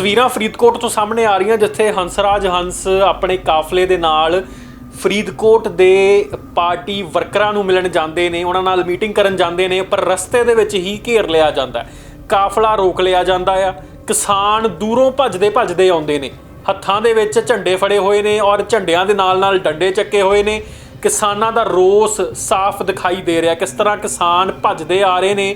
ਤਸਵੀਰਾਂ ਫਰੀਦਕੋਟ ਤੋਂ ਸਾਹਮਣੇ ਆ ਰਹੀਆਂ, ਜਿੱਥੇ ਹੰਸਰਾਜ ਹੰਸ ਆਪਣੇ ਕਾਫਲੇ ਦੇ ਨਾਲ ਫਰੀਦਕੋਟ ਦੇ ਪਾਰਟੀ ਵਰਕਰਾਂ ਨੂੰ ਮਿਲਣ ਜਾਂਦੇ ਨੇ, ਉਹਨਾਂ ਨਾਲ ਮੀਟਿੰਗ ਕਰਨ ਜਾਂਦੇ ਨੇ, ਪਰ ਰਸਤੇ ਦੇ ਵਿੱਚ ਹੀ ਘੇਰ ਲਿਆ ਜਾਂਦਾ ਕਾਫਲਾ ਰੋਕ ਲਿਆ ਜਾਂਦਾ ਆ। ਕਿਸਾਨ ਦੂਰੋਂ ਭੱਜਦੇ ਭੱਜਦੇ ਆਉਂਦੇ ਨੇ। ਹੱਥਾਂ ਦੇ ਵਿੱਚ ਝੰਡੇ ਫੜੇ ਹੋਏ ਨੇ ਔਰ ਝੰਡਿਆਂ ਦੇ ਨਾਲ ਨਾਲ ਡੰਡੇ ਚੱਕੇ ਹੋਏ ਨੇ। ਕਿਸਾਨਾਂ ਦਾ ਰੋਸ ਸਾਫ਼ ਦਿਖਾਈ ਦੇ ਰਿਹਾ। ਕਿਸ ਤਰ੍ਹਾਂ ਕਿਸਾਨ ਭੱਜਦੇ ਆ ਰਹੇ ਨੇ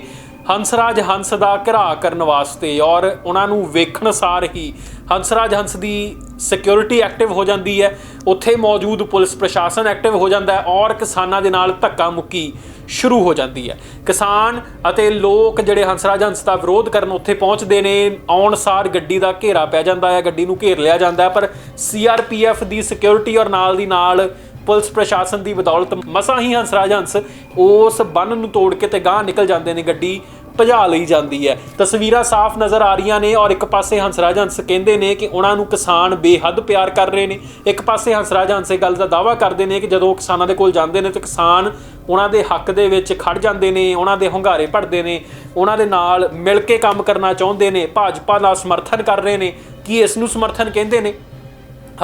ਹੰਸਰਾਜ ਹੰਸ ਦਾ ਘਿਰਾਅ ਕਰਨ ਵਾਸਤੇ ਔਰ ਉਹਨਾਂ ਨੂੰ ਵੇਖਣ ਸਾਰ ਹੀ ਹੰਸਰਾਜ ਹੰਸ ਦੀ ਸਿਕਿਉਰਿਟੀ ਐਕਟਿਵ ਹੋ ਜਾਂਦੀ ਹੈ। ਉੱਥੇ ਮੌਜੂਦ ਪੁਲਿਸ ਪ੍ਰਸ਼ਾਸਨ ਐਕਟਿਵ ਹੋ ਜਾਂਦਾ ਹੈ ਔਰ ਕਿਸਾਨਾਂ ਦੇ ਨਾਲ ਧੱਕਾ ਮੁੱਕੀ ਸ਼ੁਰੂ ਹੋ ਜਾਂਦੀ ਹੈ। ਕਿਸਾਨ ਅਤੇ ਲੋਕ ਜਿਹੜੇ ਹੰਸਰਾਜ ਹੰਸ ਦਾ ਵਿਰੋਧ ਕਰਨ ਉੱਥੇ ਪਹੁੰਚਦੇ ਨੇ, ਆਉਣ ਸਾਰ ਗੱਡੀ ਦਾ ਘੇਰਾ ਪੈ ਜਾਂਦਾ ਹੈ, ਗੱਡੀ ਨੂੰ ਘੇਰ ਲਿਆ ਜਾਂਦਾ ਹੈ, ਪਰ ਸੀਆਰਪੀਐਫ ਦੀ ਸਿਕਿਉਰਿਟੀ ਔਰ ਨਾਲ ਦੀ ਨਾਲ ਪੁਲਿਸ ਪ੍ਰਸ਼ਾਸਨ ਦੀ ਬਦੌਲਤ ਮਸਾਂ ਹੀ ਹੰਸਰਾਜ ਹੰਸ ਉਸ ਬੰਨ ਨੂੰ ਤੋੜ ਕੇ ਤੇ ਗਾਂਹ ਨਿਕਲ ਜਾਂਦੇ ਨੇ ਗੱਡੀ। ਭਜਾ ਲਈ ਜਾਂਦੀ ਹੈ। ਤਸਵੀਰਾਂ ਸਾਫ਼ ਨਜ਼ਰ ਆ ਰਹੀਆਂ ਨੇ ਔਰ ਇੱਕ ਪਾਸੇ ਹੰਸਰਾਜ ਹੰਸ ਕਹਿੰਦੇ ਨੇ ਕਿ ਉਹਨਾਂ ਨੂੰ ਕਿਸਾਨ ਬੇਹੱਦ ਪਿਆਰ ਕਰ ਰਹੇ ਨੇ। ਇੱਕ ਪਾਸੇ ਹੰਸਰਾਜ ਹੰਸ ਇਹ ਗੱਲ ਦਾ ਦਾਵਾ ਕਰਦੇ ਨੇ ਕਿ ਜਦੋਂ ਕਿਸਾਨਾਂ ਦੇ ਕੋਲ ਜਾਂਦੇ ਨੇ ਤੇ ਕਿਸਾਨ ਉਹਨਾਂ ਦੇ ਹੱਕ ਦੇ ਵਿੱਚ ਖੜ ਜਾਂਦੇ ਨੇ, ਉਹਨਾਂ ਦੇ ਹੁੰਗਾਰੇ ਭਰਦੇ ਨੇ, ਉਹਨਾਂ ਦੇ ਨਾਲ ਮਿਲ ਕੇ ਕੰਮ ਕਰਨਾ ਚਾਹੁੰਦੇ ਨੇ, ਭਾਜਪਾ ਦਾ ਸਮਰਥਨ ਕਰ ਰਹੇ ਨੇ। ਕੀ ਇਸ ਨੂੰ ਸਮਰਥਨ ਕਹਿੰਦੇ ਨੇ?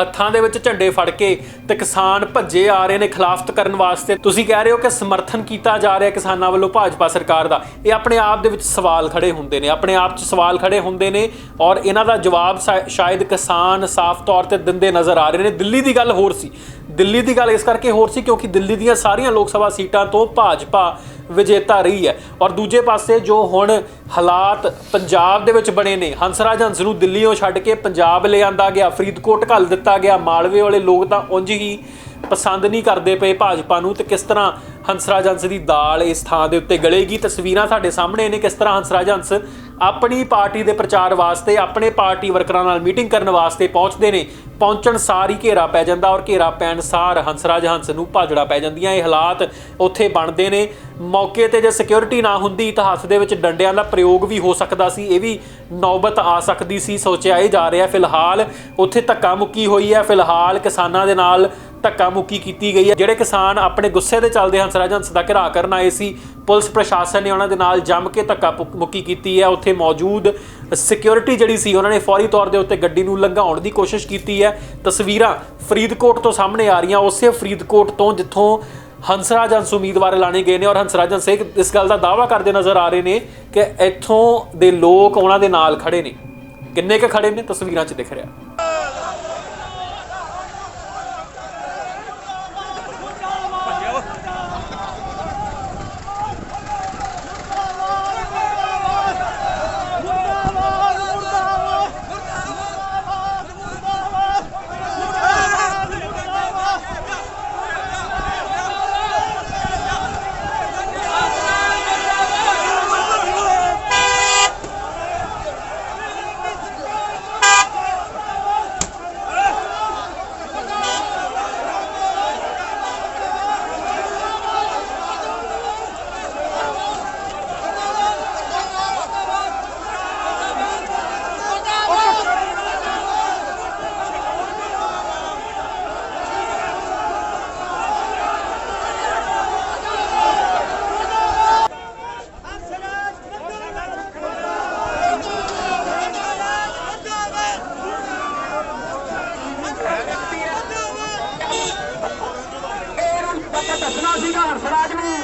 ਹੱਥਾਂ ਦੇ ਵਿੱਚ ਝੰਡੇ ਫੜ ਕੇ ਤੇ ਕਿਸਾਨ ਭੱਜੇ ਆ ਰਹੇ ਨੇ ਖਿਲਾਫਤ ਕਰਨ ਵਾਸਤੇ। ਤੁਸੀਂ ਕਹਿ ਰਹੇ ਹੋ ਕਿ ਸਮਰਥਨ ਕੀਤਾ ਜਾ ਰਿਹਾ ਕਿਸਾਨਾਂ ਵੱਲੋਂ ਭਾਜਪਾ ਸਰਕਾਰ ਦਾ। ਇਹ ਆਪਣੇ ਆਪ ਦੇ ਵਿੱਚ ਸਵਾਲ ਖੜੇ ਹੁੰਦੇ ਨੇ, ਆਪਣੇ ਆਪ 'ਚ ਸਵਾਲ ਖੜੇ ਹੁੰਦੇ ਨੇ ਔਰ ਇਹਨਾਂ ਦਾ ਜਵਾਬ ਸ਼ਾ- ਸ਼ਾਇਦ ਕਿਸਾਨ ਸਾਫ਼ ਤੌਰ ਤੇ ਦਿੰਦੇ ਨਜ਼ਰ ਆ ਰਹੇ ਨੇ। ਦਿੱਲੀ ਦੀ ਗੱਲ ਹੋਰ ਸੀ। ਦਿੱਲੀ ਦੀ ਗੱਲ ਇਸ ਕਰਕੇ ਹੋਰ ਸੀ ਕਿਉਂਕਿ ਦਿੱਲੀ ਦੀਆਂ ਸਾਰੀਆਂ ਲੋਕ ਸਭਾ ਸੀਟਾਂ ਤੋਂ ਭਾਜਪਾ ਵਿਜੇਤਾ ਰਹੀ ਹੈ। ਔਰ ਦੂਜੇ ਪਾਸੇ ਜੋ ਹੁਣ ਹਾਲਾਤ ਪੰਜਾਬ ਦੇ ਵਿੱਚ ਬਣੇ ਨੇ, ਹੰਸਰਾਜ ਹੰਸ ਨੂੰ ਦਿੱਲੀੋਂ ਛੱਡ ਕੇ ਪੰਜਾਬ ਲਿਆਂਦਾ ਗਿਆ, ਫਰੀਦਕੋਟ ਘੱਲ ਦਿੱਤਾ ਗਿਆ, ਮਾਲਵੇ ਵਾਲੇ ਲੋਕ ਤਾਂ ਉਂਝ ਹੀ ਪਸੰਦ ਨਹੀਂ ਕਰਦੇ ਪਏ ਭਾਜਪਾ ਨੂੰ ਤੇ ਕਿਸ ਤਰ੍ਹਾਂ ਹੰਸਰਾਜ ਹੰਸ ਦੀ ਦਾਲ ਇਸ ਥਾਂ ਦੇ ਉੱਤੇ ਗਲੇਗੀ? ਤਸਵੀਰਾਂ ਸਾਡੇ ਸਾਹਮਣੇ ਨੇ ਕਿਸ ਤਰ੍ਹਾਂ ਹੰਸਰਾਜ ਹੰਸ ਆਪਣੀ ਪਾਰਟੀ ਦੇ ਪ੍ਰਚਾਰ ਵਾਸਤੇ, ਆਪਣੇ ਪਾਰਟੀ ਵਰਕਰਾਂ ਨਾਲ ਮੀਟਿੰਗ ਕਰਨ ਵਾਸਤੇ ਪਹੁੰਚਦੇ ਨੇ। ਪਹੁੰਚਣ ਸਾਰ ਹੀ ਘੇਰਾ ਪੈ ਜਾਂਦਾ ਔਰ ਘੇਰਾ ਪੈਣ ਸਾਰ ਹੰਸਰਾਜ ਹੰਸ ਨੂੰ ਭਾਜੜਾ ਪੈ ਜਾਂਦੀਆਂ। ਇਹ ਹਾਲਾਤ ਉੱਥੇ ਬਣਦੇ ਨੇ। ਮੌਕੇ ਤੇ ਜੇ ਸਿਕਿਉਰਿਟੀ ਨਾ ਹੁੰਦੀ ਤਾਂ ਹੱਥ ਦੇ ਵਿੱਚ ਡੰਡਿਆਂ ਦਾ ਪ੍ਰਯੋਗ ਵੀ ਹੋ ਸਕਦਾ ਸੀ, ਇਹ ਵੀ ਨੌਬਤ ਆ ਸਕਦੀ ਸੀ, ਸੋਚਿਆ ਇਹ ਜਾ ਰਿਹਾ। ਫਿਲਹਾਲ ਉੱਥੇ ਧੱਕਾ ਮੁੱਕੀ ਹੋਈ ਹੈ। ਫਿਲਹਾਲ ਕਿਸਾਨਾਂ ਦੇ ਨਾਲ ਧੱਕਾ ਮੁੱਕੀ ਕੀਤੀ ਗਈ ਹੈ। ਜਿਹੜੇ ਕਿਸਾਨ ਆਪਣੇ ਗੁੱਸੇ ਦੇ ਚੱਲਦੇ ਹੰਸਰਾਜ ਹੰਸ ਦਾ ਘਿਰਾ ਕਰਨ ਆਏ ਸੀ। ਪੁਲਿਸ ਪ੍ਰਸ਼ਾਸਨ ਨੇ ਉਹਨਾਂ ਦੇ ਨਾਲ ਜੰਮ ਕੇ ਧੱਕਾ ਪੁ- ਮੁੱਕੀ ਕੀਤੀ ਹੈ। ਉੱਥੇ ਮੌਜੂਦ ਸਿਕਿਉਰਿਟੀ ਜਿਹੜੀ ਸੀ, ਉਹਨਾਂ ਨੇ ਫੌਰੀ ਤੌਰ ਦੇ ਉੱਤੇ ਗੱਡੀ ਨੂੰ ਲੰਘਾਉਣ ਦੀ ਕੋਸ਼ਿਸ਼ ਕੀਤੀ ਹੈ। ਤਸਵੀਰਾਂ ਫਰੀਦਕੋਟ ਤੋਂ ਸਾਹਮਣੇ ਆ ਰਹੀਆਂ। ਉਸੇ ਫਰੀਦਕੋਟ ਤੋਂ ਜਿੱਥੋਂ ਹੰਸਰਾਜ ਹੰਸ ਉਮੀਦਵਾਰ ਲਾਣੇ ਗਏ ਨੇ ਔਰ ਹੰਸਰਾਜ ਹੰਸ ਇੱਕ ਇਸ ਗੱਲ ਦਾ ਦਾਅਵਾ ਕਰਦੇ ਨਜ਼ਰ ਆ ਰਹੇ ਨੇ ਕਿ ਇੱਥੋਂ ਦੇ ਲੋਕ ਉਹਨਾਂ ਦੇ ਨਾਲ ਖੜੇ ਨੇ। ਕਿੰਨੇ ਕੁ ਖੜੇ ਨੇ? ਤਸਵੀਰਾਂ 'ਚ ਦਿਖ ਰਿਹਾ ਪਤਾ ਦੱਸਣਾ ਸੀਗਾ ਹਰਸਰਾਜ ਨੂੰ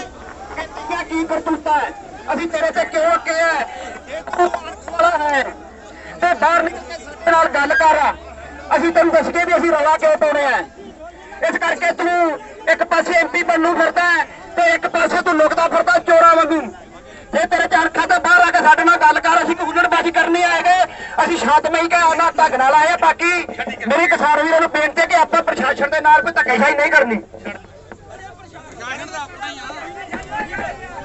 ਕਿ ਤੀਆ ਹੈ। ਅਸੀਂ ਤੇਰੇ ਤੇ ਕਿਉਂ ਅੱਕੇ ਹੈ ਤੂੰ ਵਾਲਾ ਹੈ। ਤੇ ਬਾਹਰ ਨਿਕਲ ਕੇ ਸਾਡੇ ਨਾਲ ਗੱਲ ਕਰ। ਅਸੀਂ ਤੈਨੂੰ ਦੱਸ ਕੇ ਵੀ ਅਸੀਂ ਰੌਲਾ ਕਿਉਂ ਪਾਉਣੇ ਆ? ਇਸ ਕਰਕੇ ਤੂੰ ਇੱਕ ਪਾਸੇ ਐਮਪੀ ਬਣਨੂ ਫਿਰਦਾ ਤੇ ਇੱਕ ਪਾਸੇ ਤੂੰ ਲੁਕਦਾ ਫਿਰਦਾ ਚੋਰਾਂ ਵਾਂਗੂ। ਜੇ ਤੇਰੇ ਚਾਰਖਾ ਤੇ ਬਾਹਰ ਆ ਕੇ ਸਾਡੇ ਨਾਲ ਗੱਲ ਕਰ। ਅਸੀਂ ਕੋਈ ਉਲੜਬਾਜ਼ੀ ਕਰਨੀ ਆਏਗੇ ਅਸੀਂ ਸ਼ਾਂਤਮਈ ਕਾ ਉਹਨਾਂ ਢੰਗ ਨਾਲ ਆਏ ਬਾਕੀ ਮੇਰੇ ਕਿਸਾਨ ਵੀਰਾਂ ਨੂੰ ਬੇਨਤੀ ਹੈ ਕਿ ਆਪਾਂ ਪ੍ਰਸ਼ਾਸਨ ਦੇ ਨਾਲ ਕੋਈ ਧੱਕੇਸ਼ਾਹੀ ਨਹੀਂ ਕਰਨੀ।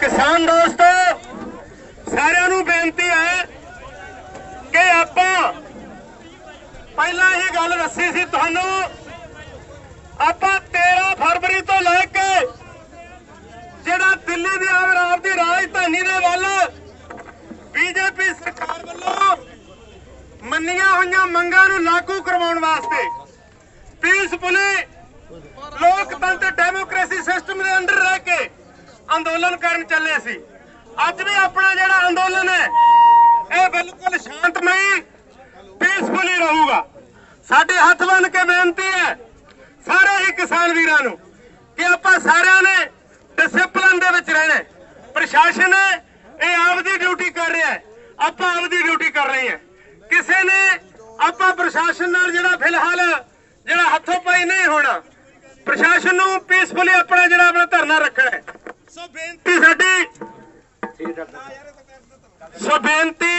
ਕਿਸਾਨ ਦੋਸਤੋ, ਸਾਰਿਆਂ ਨੂੰ ਬੇਨਤੀ ਹੈ ਕਿ ਆਪਾਂ ਪਹਿਲਾਂ ਇਹ ਗੱਲ ਦੱਸੀ ਸੀ ਤੁਹਾਨੂੰ, ਆਪਾਂ 13 ਫਰਵਰੀ ਤੋਂ ਲੈ ਕੇ ਜਿਹੜਾ ਦਿੱਲੀ ਦੀ ਆਮ ਆਪ ਦੀ ਰਾਜਧਾਨੀ ਦੇ ਵੱਲ ਬੀਜੇਪੀ ਸਰਕਾਰ ਵੱਲੋਂ ਮੰਨੀਆਂ ਹੋਈਆਂ ਮੰਗਾਂ ਨੂੰ ਲਾਗੂ ਕਰਵਾਉਣ ਵਾਸਤੇ ਪੀਸਫੁਲੀ ਲੋਕ ਡੈਮੋਕ੍ਰੇਸੀ ਸਿਸਟਮ ਦੇ ਅੰਡਰ ਰਹਿ ਕੇ ਅੰਦੋਲਨ ਕਰਨ ਚੱਲੇ ਸੀ। ਅੱਜ ਵੀ ਆਪਣਾ ਜਿਹੜਾ ਅੰਦੋਲਨ ਹੈ, ਇਹ ਬਿਲਕੁਲ ਸ਼ਾਂਤਮਈ ਪੀਸਫੁਲੀ ਰਹੂਗਾ। ਸਾਡੇ ਹੱਥ ਬੰਨ ਕੇ ਬੇਨਤੀ ਹੈ ਸਾਰੇ ਹੀ ਕਿਸਾਨ ਵੀਰਾਂ ਨੂੰ ਕਿ ਆਪਾਂ ਸਾਰਿਆਂ ਨੇ ਡਿਸਪਲਿਨ ਦੇ ਵਿੱਚ ਰਹਿਣਾ ਪ੍ਰਸ਼ਾਸਨ ਇਹ ਆਪਦੀ ਡਿਊਟੀ ਕਰ ਰਿਹਾ ਹੈ। ਆਪਾਂ ਆਪਦੀ ਡਿਊਟੀ ਕਰ ਰਹੇ ਹਾਂ। ਕਿਸੇ ਨੇ ਆਪਾਂ ਪ੍ਰਸ਼ਾਸਨ ਨਾਲ ਜਿਹੜਾ ਫਿਲਹਾਲ ਜਿਹੜਾ ਹੱਥੋਂ ਪਾਈ ਨਹੀਂ ਹੋਣਾ, ਪ੍ਰਸ਼ਾਸਨ ਨੂੰ ਪੀਸਫੁਲੀ ਆਪਣਾ ਜਿਹੜਾ ਆਪਣਾ ਧਰਨਾ ਰੱਖਣਾ ਹੈ। ਸੋ ਬੇਨਤੀ ਸਾਡੀ ਸੋ ਬੇਨਤੀ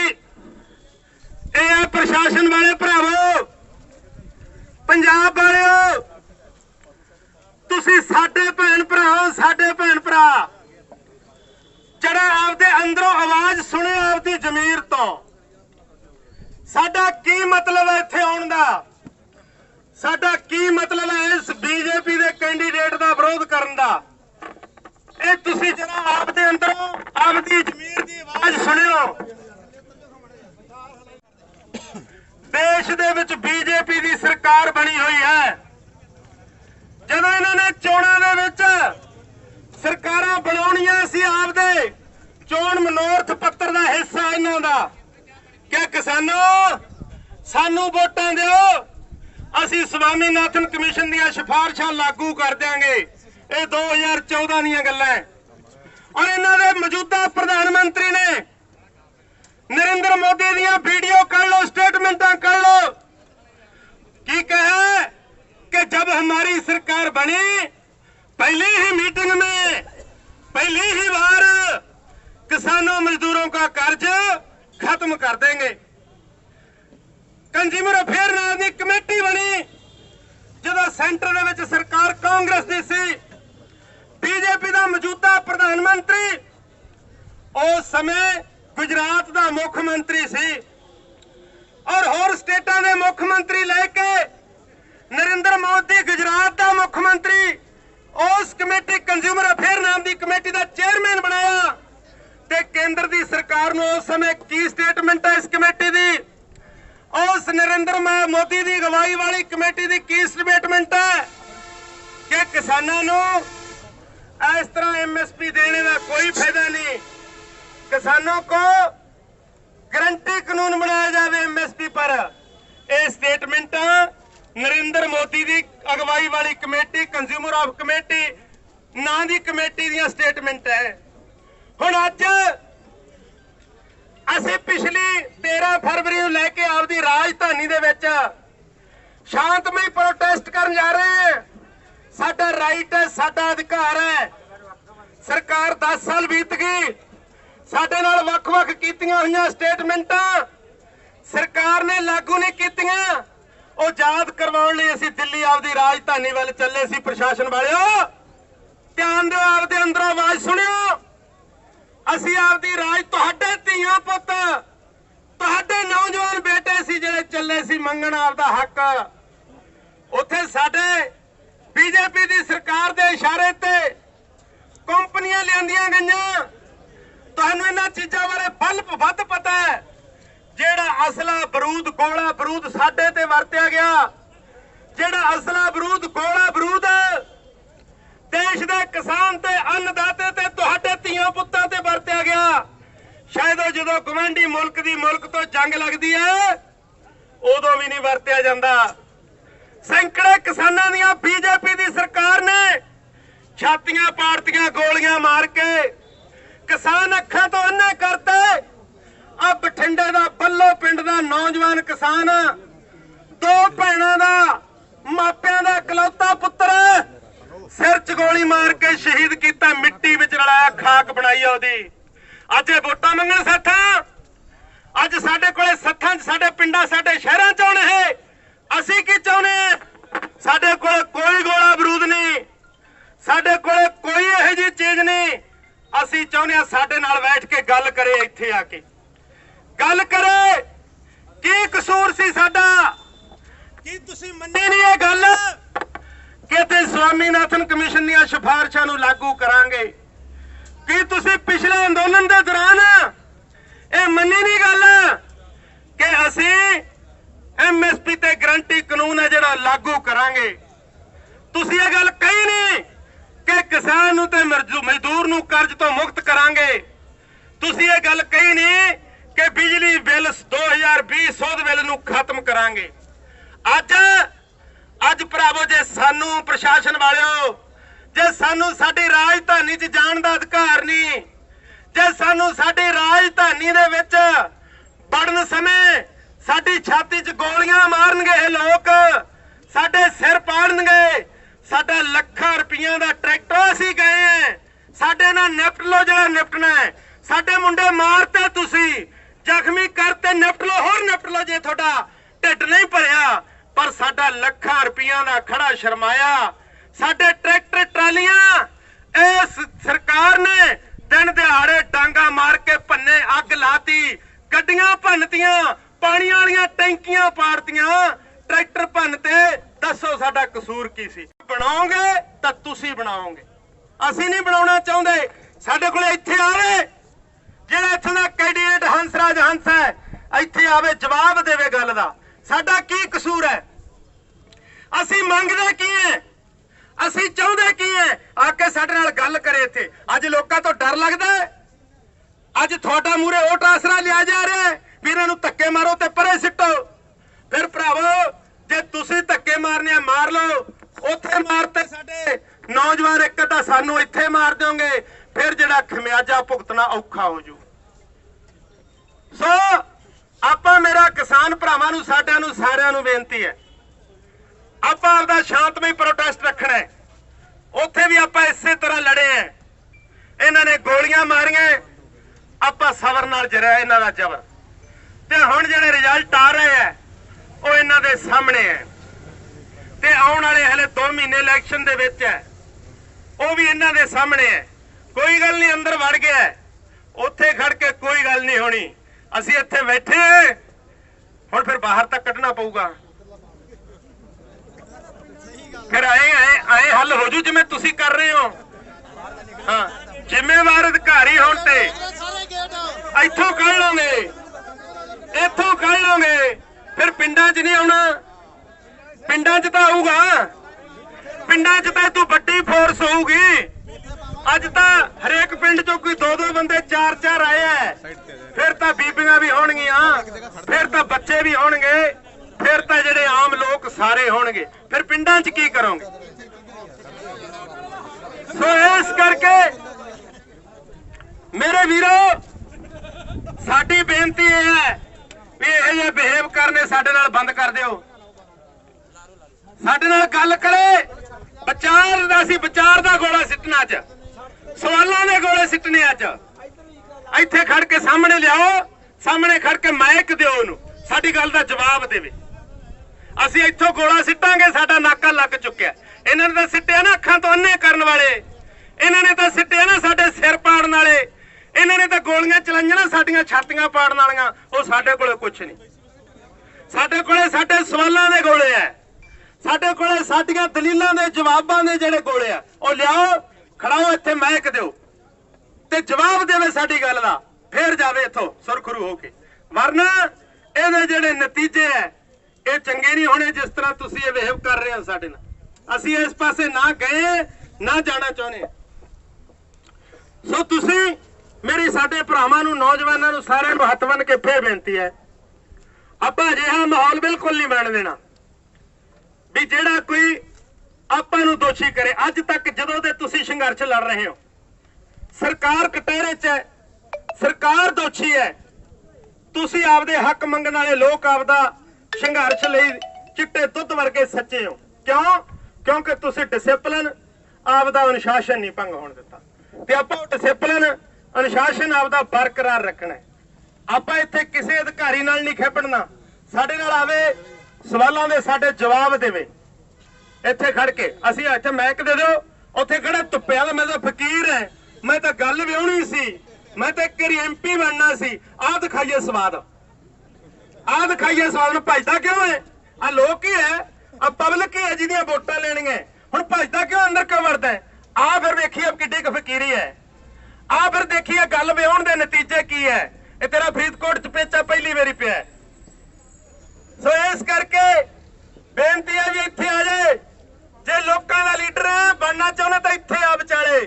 ਇਹ ਹੈ ਪ੍ਰਸ਼ਾਸਨ ਵਾਲੇ ਭਰਾਵੋ, ਪੰਜਾਬ ਵਾਲਿਓ, ਤੁਸੀਂ ਸਾਡੇ ਭੈਣ ਭਰਾ, ਸਾਡੇ ਭੈਣ ਭਰਾ, ਜਿਹੜਾ ਆਪਦੇ ਅੰਦਰੋਂ ਆਵਾਜ਼ ਸੁਣੇ ਆਪਦੀ ਜ਼ਮੀਰ ਤੋਂ, ਸਾਡਾ ਕੀ ਮਤਲਬ ਹੈ ਇੱਥੇ ਆਉਣ ਦਾ? ਸਾਡਾ ਕੀ ਮਤਲਬ ਹੈ ਇਸ ਬੀਜੇਪੀ ਦੇ ਕੈਂਡੀਡੇਟ ਦਾ ਵਿਰੋਧ ਕਰਨ ਦਾ ਇਹ ਤੁਸੀਂ ਜਿਹੜਾ ਆਪਦੇ ਅੰਦਰੋਂ ਆਪਦੀ ਜ਼ਮੀਰ ਦੀ ਆਵਾਜ਼ ਸੁਣਿਓ ਦੇਸ਼ ਦੇ ਵਿੱਚ ਬੀਜੇਪੀ ਦੀ ਸਰਕਾਰ ਬਣੀ ਹੋਈ ਹੈ ਜਦੋਂ ਇਹਨਾਂ ਨੇ ਚੋਣਾਂ ਦੇ ਵਿੱਚ ਸਰਕਾਰਾਂ ਬਣਾਉਣੀਆਂ ਸੀ ਆਪਦੇ ਚੋਣ ਮਨੋਰਥ ਪੱਤਰ ਦਾ ਹਿੱਸਾ ਇਹਨਾਂ ਦਾ ਕਿ ਕਿਸਾਨੋ ਸਾਨੂੰ ਵੋਟਾਂ ਦਿਓ ਅਸੀਂ ਸਵਾਮੀਨਾਥਨ ਕਮਿਸ਼ਨ ਦੀਆਂ ਸਿਫਾਰਿਸ਼ਾਂ ਲਾਗੂ ਕਰ ਦਿਆਂਗੇ। ਇਹ 2014 ਦੀਆਂ ਗੱਲਾਂ ਔਰ ਇਹਨਾਂ ਦੇ ਮੌਜੂਦਾ ਪ੍ਰਧਾਨ ਮੰਤਰੀ ਨੇ ਨਰਿੰਦਰ ਮੋਦੀ ਦੀਆਂ ਵੀਡੀਓ ਕੱਢ ਲਓ, ਸਟੇਟਮੈਂਟਾਂ ਕੱਢ ਲਓ। ਕੀ ਕਹਾ ਕਿ ਜਦ ਹਮਾਰੀ ਸਰਕਾਰ ਬਣੀ, ਪਹਿਲੀ ਹੀ मीटिंग में पहली ही बार किसानों मजदूरों का कर्ज खत्म कर देंगे कंज्यूमर अफेयर ਸੈਂਟਰ ਦੇ ਵਿੱਚ ਸਰਕਾਰ ਕਾਂਗਰਸ ਦੀ ਸੀ। ਬੀਜੇਪੀ ਦਾ ਮੌਜੂਦਾ ਪ੍ਰਧਾਨ ਮੰਤਰੀ ਉਸ ਸਮੇਂ ਗੁਜਰਾਤ ਦਾ ਮੁੱਖ ਮੰਤਰੀ ਸੀ। ਔਰ ਹੋਰ ਸਟੇਟਾਂ ਦੇ ਮੁੱਖ ਮੰਤਰੀ ਲੈ ਕੇ ਨਰਿੰਦਰ ਮੋਦੀ ਗੁਜਰਾਤ ਦਾ ਮੁੱਖ ਮੰਤਰੀ, ਉਸ ਕਮੇਟੀ ਕੰਜ਼ਿਊਮਰ ਅਫੇਅਰ ਨਾਮ ਦੀ ਕਮੇਟੀ ਦਾ ਚੇਅਰਮੈਨ ਬਣਾਇਆ। ਤੇ ਕੇਂਦਰ ਦੀ ਸਰਕਾਰ ਨੂੰ ਉਸ ਸਮੇਂ ਕੀ ਸਟੇਟਮੈਂਟ ਹੈ ਇਸ ਕਮੇਟੀ ਦੀ? ਉਸ ਨਰਿੰਦਰ ਮੋਦੀ ਦੀ ਅਗਵਾਈ ਵਾਲੀ ਕਮੇਟੀ ਦੀ ਕੀ ਸਟੇਟਮੈਂਟ ਹੈ ਕਿ ਕਿਸਾਨਾਂ ਨੂੰ ਇਸ ਤਰ੍ਹਾਂ ਐਮਐਸਪੀ ਦੇਣੇ ਦਾ ਕੋਈ ਫਾਇਦਾ ਨਹੀਂ। ਕਿਸਾਨਾਂ ਕੋ ਗਰੰਟੀ ਕਾਨੂੰਨ ਬਣਾਇਆ ਜਾਵੇ ਐਮਐਸਪੀ ਪਰ। ਇਹ ਸਟੇਟਮੈਂਟ ਨਰਿੰਦਰ ਮੋਦੀ ਦੀ ਅਗਵਾਈ ਵਾਲੀ ਕਮੇਟੀ ਕੰਜ਼ਿਊਮਰ ਆਫ ਕਮੇਟੀ, ਨਾਂ ਦੀ ਕਮੇਟੀ ਦੀਆਂ ਸਟੇਟਮੈਂਟ ਹੈ। ਹੁਣ ਅੱਜ ਅਸੀਂ ਪਿਛਲੀ 13 ਫਰਵਰੀ ਨੂੰ ਲੈ ਕੇ ਵਿੱਚ ਸ਼ਾਂਤਮਈ ਪ੍ਰੋਟੈਸਟ ਕਰਨ ਜਾ ਰਹੇ ਹਾਂ। ਸਾਡਾ ਰਾਈਟ ਹੈ, ਸਾਡਾ ਅਧਿਕਾਰ ਹੈ। ਸਰਕਾਰ 10 ਸਾਲ ਬੀਤ ਗਈ। ਸਾਡੇ ਨਾਲ ਵੱਖ-ਵੱਖ ਕੀਤੀਆਂ ਹੋਈਆਂ ਸਟੇਟਮੈਂਟਾਂ ਸਰਕਾਰ ਨੇ ਲਾਗੂ ਨਹੀਂ ਕੀਤੀਆਂ। ਉਹ ਯਾਦ ਕਰਵਾਉਣ ਲਈ ਅਸੀਂ ਦਿੱਲੀ ਆਪਦੀ ਰਾਜਧਾਨੀ ਵੱਲ ਚੱਲੇ ਸੀ, ਪ੍ਰਸ਼ਾਸਨ ਵਾਲਿਓ। ਧਿਆਨ ਦਿਓ, ਆਪਦੇ ਅੰਦਰੋਂ ਆਵਾਜ਼ ਸੁਣਿਓ। ਅਸੀਂ ਆਪਦੀ ਰਾਜ ਤੁਹਾਡੇ ਧੀਆਂ ਪੁੱਤ ਤੁਹਾਡੇ ਨੌਜਵਾਨ ਬੇਟੇ ਸੀ ਜਿਹੜੇ ਚੱਲੇ ਸੀ ਮੰਗਣ ਆਪਦਾ ਹੱਕ। ਉੱਥੇ ਸਾਡੇ ਬੀਜੇਪੀ ਦੀ ਸਰਕਾਰ ਦੇ ਇਸ਼ਾਰੇ ਤੇ ਕੰਪਨੀਆਂ ਲਿਆਂਦੀਆਂ ਗਈਆਂ। ਤੁਹਾਨੂੰ ਇਹਨਾਂ ਚੀਜ਼ਾਂ ਬਾਰੇ ਬਲਬ ਵੱਧ ਪਤਾ ਹੈ। ਜਿਹੜਾ ਅਸਲਾ ਬਰੂਦ, ਗੋਲਾ ਬਰੂਦ ਸਾਡੇ ਤੇ ਵਰਤਿਆ ਗਿਆ। ਜਿਹੜਾ ਅਸਲਾ ਬਰੂਦ, ਗੋਲਾ ਬਰੂਦ ਦੇਸ਼ ਦੇ ਕਿਸਾਨ ਤੇ ਅੰਨਦਾਤੇ ਤੇ ਤੁਹਾਡੇ ਧੀਆਂ ਪੁੱਤਾਂ ਤੇ ਵਰਤਿਆ ਗਿਆ। ਸ਼ਾਇਦ ਉਹ ਜਦੋਂ ਗਵੰਡੀ ਮੁਲਕ ਦੀ ਮੁਲਕ ਤੋਂ ਜੰਗ ਲੱਗਦੀ ਹੈ ਉਦੋਂ ਵੀ ਨਹੀਂ ਵਰਤਿਆ ਜਾਂਦਾ। ਸੈਂਕੜੇ ਕਿਸਾਨਾਂ ਦੀਆਂ ਬੀਜੇਪੀ ਦੀ ਸਰਕਾਰ ਨੇ ਛਾਤੀਆਂ ਪਾੜਤੀਆਂ, ਗੋਲੀਆਂ ਮਾਰ ਕੇ ਕਿਸਾਨ ਅੱਖਾਂ ਤੋਂ ਅੰਨੇ ਕਰਤੇ। ਆ ਬਠਿੰਡੇ ਦਾ ਬੱਲੋ ਪਿੰਡ ਦਾ ਨੌਜਵਾਨ ਕਿਸਾਨ, ਦੋ ਭੈਣਾਂ ਦਾ, ਮਾਪਿਆਂ ਦਾ ਇਕਲੌਤਾ ਪੁੱਤਰ, ਸਿਰ 'ਚ ਗੋਲੀ ਮਾਰ ਕੇ ਸ਼ਹੀਦ ਕੀਤਾ, ਮਿੱਟੀ ਵਿੱਚ ਰਲਾਇਆ, ਖਾਕ ਬਣਾਈ ਉਹਦੀ। ਅੱਜ ਇਹ ਵੋਟਾਂ ਮੰਗਣ ਸੱਥਾਂ ਅੱਜ ਸਾਡੇ ਕੋਲੇ ਸੱਥਾਂ 'ਚ ਸਾਡੇ ਸਾਡੇ ਸ਼ਹਿਰਾਂ 'ਚ ਆਉਣ ਇਹ ਅਸੀਂ ਕੀ ਚਾਹੁੰਦੇ ਹਾਂ? ਸਾਡੇ ਕੋਲ ਕੋਈ ਗੋਲਾ ਬਰੂਦ ਨਹੀਂ। ਸਾਡੇ ਕੋਲ ਕੋਈ ਇਹੋ ਜਿਹੀ ਚੀਜ਼ ਨਹੀਂ। ਅਸੀਂ ਚਾਹੁੰਦੇ ਹਾਂ ਸਾਡੇ ਨਾਲ ਬੈਠ ਕੇ ਗੱਲ ਕਰੇ ਇੱਥੇ ਆ ਕੇ। ਗੱਲ ਕਰੇ। ਕੀ ਕਸੂਰ ਸੀ ਸਾਡਾ? ਕੀ ਤੁਸੀਂ ਮੰਨੀ ਨਹੀਂ ਇਹ ਗੱਲ? ਕਿ ਤੇ ਸਵਾਮੀਨਾਥਨ ਕਮਿਸ਼ਨ ਦੀਆਂ ਸਿਫਾਰਸ਼ਾਂ ਨੂੰ ਲਾਗੂ ਕਰਾਂਗੇ। ਕੀ ਤੁਸੀਂ ਪਿਛਲੇ ਅੰਦੋਲਨ ਦੇ ਦੌਰਾਨ ਇਹ ਮੰਨੀ ਨਹੀਂ ਗੱਲ ਕਿ ਅਸੀਂ ਐਮਐਸਪੀ ਤੇ ਗਰੰਟੀ ਕਾਨੂੰਨ ਹੈ ਜਿਹੜਾ ਲਾਗੂ ਕਰਾਂਗੇ। ਤੁਸੀਂ ਇਹ ਗੱਲ ਕਹੀ ਨਹੀਂ ਕਿ ਕਿਸਾਨ ਨੂੰ ਤੇ ਮਜ਼ਦੂਰ ਨੂੰ ਕਰਜ਼ ਤੋਂ ਮੁਕਤ ਕਰਾਂਗੇ। ਤੁਸੀਂ ਇਹ ਗੱਲ ਕਹੀ ਨਹੀਂ ਕਿ ਬਿਜਲੀ ਬਿੱਲ 2020 ਸੋਧ ਬਿੱਲ ਨੂੰ ਖਤਮ ਕਰਾਂਗੇ। ਅੱਜ ਅੱਜ ਭਰਾਵੋ, ਜੇ ਸਾਨੂੰ ਪ੍ਰਸ਼ਾਸਨ ਵਾਲਿਓ, ਜੇ ਸਾਨੂੰ ਸਾਡੀ ਰਾਜਧਾਨੀ 'ਚ ਜਾਣ ਦਾ ਅਧਿਕਾਰ ਨਹੀਂ, ਜੇ ਸਾਨੂੰ ਸਾਡੀ ਰਾਜਧਾਨੀ ਦੇ ਵਿੱਚ ਵੜਨ ਸਮੇਂ ਸਾਡੀ ਛਾਤੀ 'ਚ ਗੋਲੀਆਂ ਮਾਰਨਗੇ ਇਹ ਲੋਕ ਸਾਡੇ ਸਿਰ ਪਾੜਨਗੇ। ਸਾਡਾ ਲੱਖਾਂ ਰੁਪਈਆਂ ਦਾ ਟਰੈਕਟਰ ਅਸੀਂ ਗਏ ਐ ਸਾਡੇ ਨਾਲ ਨਿਪਟ ਲਓ ਜਿਹੜਾ ਨਿਪਟਣਾ ਹੈ। ਸਾਡੇ ਮੁੰਡੇ ਮਾਰਤੇ ਤੁਸੀਂ। ਜ਼ਖਮੀ ਕਰਤੇ, ਨਿਪਟ ਲਓ, ਹੋਰ ਨਿਪਟ ਲੋ ਜੇ ਤੁਹਾਡਾ ਢਿੱਡ ਨਹੀਂ ਭਰਿਆ। ਪਰ ਸਾਡਾ ਲੱਖਾਂ ਰੁਪਈਆਂ ਦਾ ਖੜਾ ਸ਼ਰਮਾਇਆ। ਸਾਡੇ ਟਰੈਕਟਰ ਟਰਾਲੀਆਂ, ਇਸ ਸਰਕਾਰ ਨੇ ਦਿਨ ਦਿਹਾੜੇ ਡਾਂਗਾ ਮਾਰ ਕੇ ਭੰਨੇ ਅੱਗ ਲਾਤੀ ਗੱਡੀਆਂ ਭੰਨਤੀਆਂ ਪਾਣੀਆਂ ਵਾਲੀਆਂ ਟੈਂਕੀਆਂ ਪਾੜਤੀਆਂ ਟਰੈਕਟਰ ਭੰਨ ਤੇ ਦੱਸੋ ਸਾਡਾ ਕਸੂਰ ਕੀ ਸੀ ਬਣਾਓਗੇ ਤਾਂ ਤੁਸੀਂ ਬਣਾਓਗੇ ਅਸੀਂ ਨਹੀਂ ਬਣਾਉਣਾ ਚਾਹੁੰਦੇ ਸਾਡੇ ਕੋਲੇ ਇੱਥੇ ਆਵੇ ਜਿਹੜਾ ਇੱਥੋਂ ਦਾ ਕੈਂਡੀਡੇਟ ਹੰਸਰਾਜ ਹੰਸ ਹੈ ਇੱਥੇ ਆਵੇ ਜਵਾਬ ਦੇਵੇ ਗੱਲ ਦਾ ਸਾਡਾ ਕੀ ਕਸੂਰ ਹੈ ਅਸੀਂ ਮੰਗਦੇ ਕੀ ਹੈ ਅਸੀਂ ਚਾਹੁੰਦੇ ਕੀ ਹੈ ਆ ਕੇ ਸਾਡੇ ਨਾਲ ਗੱਲ ਕਰੇ ਇੱਥੇ। ਅੱਜ ਲੋਕਾਂ ਤੋਂ ਡਰ ਲੱਗਦਾ ਹੈ। ਅੱਜ ਤੁਹਾਡਾ ਮੂਰੇ ਓਟ ਆਸਰਾ ਲਿਆ ਜਾ ਰਿਹਾ ਹੈ। ਵੀ ਇਹਨਾਂ ਨੂੰ ਧੱਕੇ ਮਾਰੋ ਤੇ ਪਰੇ ਸਿੱਟੋ। ਫਿਰ ਭਰਾਵੋ, ਜੇ ਤੁਸੀਂ ਧੱਕੇ ਮਾਰਨੇ ਮਾਰ ਲਓ, ਉੱਥੇ ਮਾਰਤੇ ਸਾਡੇ ਨੌਜਵਾਨ ਇੱਕ ਤਾਂ ਸਾਨੂੰ ਇੱਥੇ ਮਾਰ ਦਿਓਗੇ, ਫਿਰ ਜਿਹੜਾ ਖਮਿਆਜਾ ਭੁਗਤਣਾ ਔਖਾ ਹੋ ਜੂ। ਸੋ, ਆਪਾਂ ਮੇਰਾ ਕਿਸਾਨ ਭਰਾਵਾਂ ਨੂੰ, ਸਾਡਿਆਂ ਨੂੰ, ਸਾਰਿਆਂ ਨੂੰ ਬੇਨਤੀ ਹੈ। ਆਪਾਂ ਆਪਦਾ ਸ਼ਾਂਤਮਈ ਪ੍ਰੋਟੈਸਟ ਰੱਖਣਾ ਹੈ। ਉੱਥੇ ਵੀ ਆਪਾਂ ਇਸੇ ਤਰ੍ਹਾਂ ਲੜੇ ਆ ਇਹਨਾਂ ਨੇ ਗੋਲੀਆਂ ਮਾਰੀਆਂ ਆਪਾਂ ਸਬਰ ਨਾਲ ਜਰਿਆ ਇਹਨਾਂ ਦਾ ਜ਼ਬਰ। ਤੇ ਹੁਣ ਜਿਹੜੇ ਰਿਜ਼ਲਟ ਆ ਰਹੇ ਆ, ਉਹ ਇਹਨਾਂ ਦੇ ਸਾਹਮਣੇ ਹੈ ਤੇ ਆਉਣ ਵਾਲੇ ਹਲੇ 2 ਮਹੀਨੇ ਇਲੈਕਸ਼ਨ ਦੇ ਵਿੱਚ ਹੈ ਉਹ ਵੀ ਇਹਨਾਂ ਦੇ ਸਾਹਮਣੇ ਹੈ ਕੋਈ ਗੱਲ ਨਹੀਂ, ਅੰਦਰ ਵੜ ਗਿਆ। ਉੱਥੇ ਖੜ ਕੇ ਕੋਈ ਗੱਲ ਨਹੀਂ ਹੋਣੀ। ਅਸੀਂ ਇੱਥੇ ਬੈਠੇ ਹੁਣ ਫਿਰ ਬਾਹਰ ਤੱਕ ਕੱਢਣਾ ਪਊਗਾ। ਫਿਰ ਆਏ ਆਏ ਆਏ ਹੱਲ ਹੋ ਜੂ ਜਿਵੇਂ ਤੁਸੀਂ ਕਰ ਰਹੇ ਹੋ। ਹਾਂ, ਜ਼ਿੰਮੇਵਾਰ ਅਧਿਕਾਰੀ ਹੋਣ ਤੇ। ਇੱਥੋਂ ਕੱਢ ਲਓਗੇ ਇੱਥੋਂ ਕੱਢ ਲਓਗੇ ਫਿਰ ਪਿੰਡਾਂ 'ਚ ਨਹੀਂ ਆਉਣਾ। ਪਿੰਡਾਂ 'ਚ ਤਾਂ ਆਊਗਾ। ਪਿੰਡਾਂ 'ਚ ਤਾਂ ਤੂੰ ਵੱਡੀ ਫੋਰਸ ਹੋਊਗੀ। ਅੱਜ ਤਾਂ ਹਰੇਕ ਪਿੰਡ 'ਚੋਂ ਕੋਈ ਦੋ ਦੋ ਬੰਦੇ ਚਾਰ ਚਾਰ ਆਏ ਐ। ਫਿਰ ਤਾਂ ਬੀਬੀਆਂ ਵੀ ਹੋਣਗੀਆਂ। ਫਿਰ ਤਾਂ ਬੱਚੇ ਵੀ ਹੋਣਗੇ। ਫਿਰ ਤਾਂ ਜਿਹੜੇ ਆਮ ਲੋਕ ਸਾਰੇ ਹੋਣਗੇ। ਫਿਰ ਪਿੰਡਾਂ 'ਚ ਕੀ ਕਰੋਗੇ? ਸੋ ਇਸ ਕਰਕੇ ਮੇਰੇ ਵੀਰੋ ਸਾਡੀ ਬੇਨਤੀ ਇਹ ਹੈ ਵੀ ਇਹ ਜਿਹੇ ਬਿਹੇਵ ਕਰਨੇ ਸਾਡੇ ਨਾਲ ਬੰਦ ਕਰ ਦਿਓ। ਸਾਡੇ ਨਾਲ ਗੱਲ ਕਰੇ। ਵਿਚਾਰ ਦਾ ਅਸੀਂ ਵਿਚਾਰ ਦਾ ਗੋਲਾ ਸਿੱਟਣਾ ਅੱਜ। ਸਵਾਲਾਂ ਦੇ ਗੋਲੇ ਸਿੱਟਣੇ ਅੱਜ। ਇੱਥੇ ਖੜ ਕੇ ਸਾਹਮਣੇ ਲਿਆਓ, ਸਾਹਮਣੇ ਖੜ ਕੇ ਮਾਈਕ ਦਿਓ ਉਹਨੂੰ। ਸਾਡੀ ਗੱਲ ਦਾ ਜਵਾਬ ਦੇਵੇ। ਅਸੀਂ ਇੱਥੋਂ ਗੋਲਾ ਸਿੱਟਾਂਗੇ, ਸਾਡਾ ਨਾਕਾ ਲੱਗ ਚੁੱਕਿਆ। ਇਹਨਾਂ ਨੇ ਤਾਂ ਸਿੱਟਿਆ ਨਾ ਅੱਖਾਂ ਤੋਂ ਅੰਨੇ ਕਰਨ ਵਾਲੇ। ਇਹਨਾਂ ਨੇ ਤਾਂ ਸਿੱਟਿਆ ਨਾ ਸਾਡੇ ਸਿਰ ਪਾੜਨ ਵਾਲੇ। ਇਹਨਾਂ ਨੇ ਤਾਂ ਗੋਲੀਆਂ ਚਲਾਈਆਂ ਨਾ ਸਾਡੀਆਂ ਛਾਤੀਆਂ ਪਾੜਨ ਵਾਲੀਆਂ, ਉਹ ਸਾਡੇ ਕੋਲੇ ਕੁਝ ਨਹੀਂ। ਸਾਡੇ ਕੋਲੇ ਸਾਡੇ ਸਵਾਲਾਂ ਦੇ ਗੋਲੇ ਐ। ਸਾਡੇ ਕੋਲੇ ਸਾਡੀਆਂ ਦਲੀਲਾਂ ਦੇ ਜਵਾਬਾਂ ਦੇ ਜਿਹੜੇ ਗੋਲੇ ਆ, ਉਹ ਲਿਆਓ, ਖੜਾਓ ਇੱਥੇ ਮਹਿਕ ਦਿਓ। ਤੇ ਜਵਾਬ ਦੇਵੇ ਸਾਡੀ ਗੱਲ ਦਾ, ਫੇਰ ਜਾਵੇ ਇੱਥੋਂ ਸੁਰਖਰੂ ਹੋ ਕੇ। ਵਰਨਾ ਇਹਦੇ ਜਿਹੜੇ ਨਤੀਜੇ ਐ, ਇਹ ਚੰਗੇ ਨਹੀਂ ਹੋਣੇ ਜਿਸ ਤਰ੍ਹਾਂ ਤੁਸੀਂ ਇਹ ਬਿਹੇਵ ਕਰ ਰਹੇ ਹੋ ਸਾਡੇ ਨਾਲ। ਅਸੀਂ ਇਸ ਪਾਸੇ ਨਾ ਗਏ, ਨਾ ਜਾਣਾ ਚਾਹੁੰਦੇ। ਸੋ ਤੁਸੀਂ ਮੇਰੀ ਸਾਡੇ ਭਰਾਵਾਂ ਨੂੰ, ਨੌਜਵਾਨਾਂ ਨੂੰ ਸਾਰਿਆਂ ਨੂੰ ਹੱਥ ਬੰਨ ਕੇ ਫੇਰ ਬੇਨਤੀ ਹੈ। ਆਪਾਂ ਅਜਿਹਾ ਮਾਹੌਲ ਬਿਲਕੁਲ ਨਹੀਂ ਬਣ ਦੇਣਾ ਵੀ ਜਿਹੜਾ ਕੋਈ ਆਪਾਂ ਨੂੰ ਦੋਸ਼ੀ ਕਰੇ। ਅੱਜ ਤੱਕ ਜਦੋਂ ਦੇ ਤੁਸੀਂ ਸੰਘਰਸ਼ ਲੜ ਰਹੇ ਹੋ, ਸਰਕਾਰ ਕਟਹਿਰੇ 'ਚ ਹੈ, ਸਰਕਾਰ ਦੋਸ਼ੀ ਹੈ। ਤੁਸੀਂ ਆਪਦੇ ਹੱਕ ਮੰਗਣ ਵਾਲੇ ਲੋਕ ਆਪਦਾ ਸੰਘਰਸ਼ ਲਈ ਚਿੱਟੇ ਦੁੱਧ ਵਰਗੇ ਸੱਚੇ ਹੋ। ਕਿਉਂ? ਕਿਉਂਕਿ ਤੁਸੀਂ ਡਿਸਪਲਿਨ ਆਪਦਾ ਅਨੁਸ਼ਾਸਨ ਨਹੀਂ ਭੰਗ ਹੋਣ ਦਿੱਤਾ। ਤੇ ਆਪਾਂ ਉਹ ਡਿਸਪਲਿਨ ਅਨੁਸ਼ਾਸਨ ਆਪਦਾ ਬਰਕਰਾਰ ਰੱਖਣਾ ਆਪਾਂ ਇੱਥੇ ਕਿਸੇ ਅਧਿਕਾਰੀ ਨਾਲ ਨਹੀਂ ਖੇਪੜਨਾ। ਸਾਡੇ ਨਾਲ ਆਵੇ, ਸਵਾਲਾਂ ਦੇ ਸਾਡੇ ਜਵਾਬ ਦੇਵੇ। ਇੱਥੇ ਖੜ ਕੇ ਅਸੀਂ ਇੱਥੇ ਮੈਕ ਦੇ ਦਿਓ, ਉੱਥੇ ਖੜਾ ਤੁੱਪਿਆ ਦਾ ਮੈਂ ਤਾਂ ਫਕੀਰ ਐ ਮੈਂ ਤਾਂ ਗੱਲ ਵਿਆਹਣੀ ਸੀ। ਮੈਂ ਤਾਂ ਇੱਕ ਵਾਰੀ ਐਮਪੀ ਬਣਨਾ ਸੀ। ਆਹ ਦਿਖਾਈਏ ਸਵਾਦ। ਆਹ ਦਿਖਾਈਏ ਸਵਾਦ। ਨੂੰ ਭਜਦਾ ਕਿਉਂ ਹੈ? ਆ ਲੋਕ ਹੀ ਹੈ। ਆ ਪਬਲਿਕ ਹੀ ਹੈ ਜਿਹਦੀਆਂ ਵੋਟਾਂ ਲੈਣੀਆਂ। ਹੁਣ ਭਜਦਾ ਕਿਉਂ? ਅੰਦਰ ਕਿਉਂ ਵੜਦਾ ਆ ਫਿਰ ਵੇਖੀਏ ਕਿੱਡੀ ਕੁ ਫਕੀਰੀ ਹੈ। ਆ ਫਿਰ ਦੇਖੀਏ, ਗੱਲ ਵਿਆਹਣ ਦੇ ਨਤੀਜੇ ਕੀ ਹੈ। ਇਹ ਤੇਰਾ ਫਰੀਦਕੋਟ ਚ ਪੇਚਾ ਪਹਿਲੀ ਵਾਰੀ ਪਿਆ ਸੋ ਇਸ ਕਰਕੇ ਬੇਨਤੀ ਹੈ ਵੀ ਇੱਥੇ ਆ ਜਾਏ। ਜੇ ਲੋਕਾਂ ਦਾ ਲੀਡਰ ਬਣਨਾ ਚਾਹੁੰਦਾ ਤਾਂ ਇੱਥੇ ਆ ਵਿਚਾਲੇ।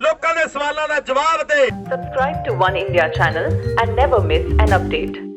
ਲੋਕਾਂ ਦੇ ਸਵਾਲਾਂ ਦਾ ਜਵਾਬ ਦੇ। Subscribe to One India channel and never miss an update.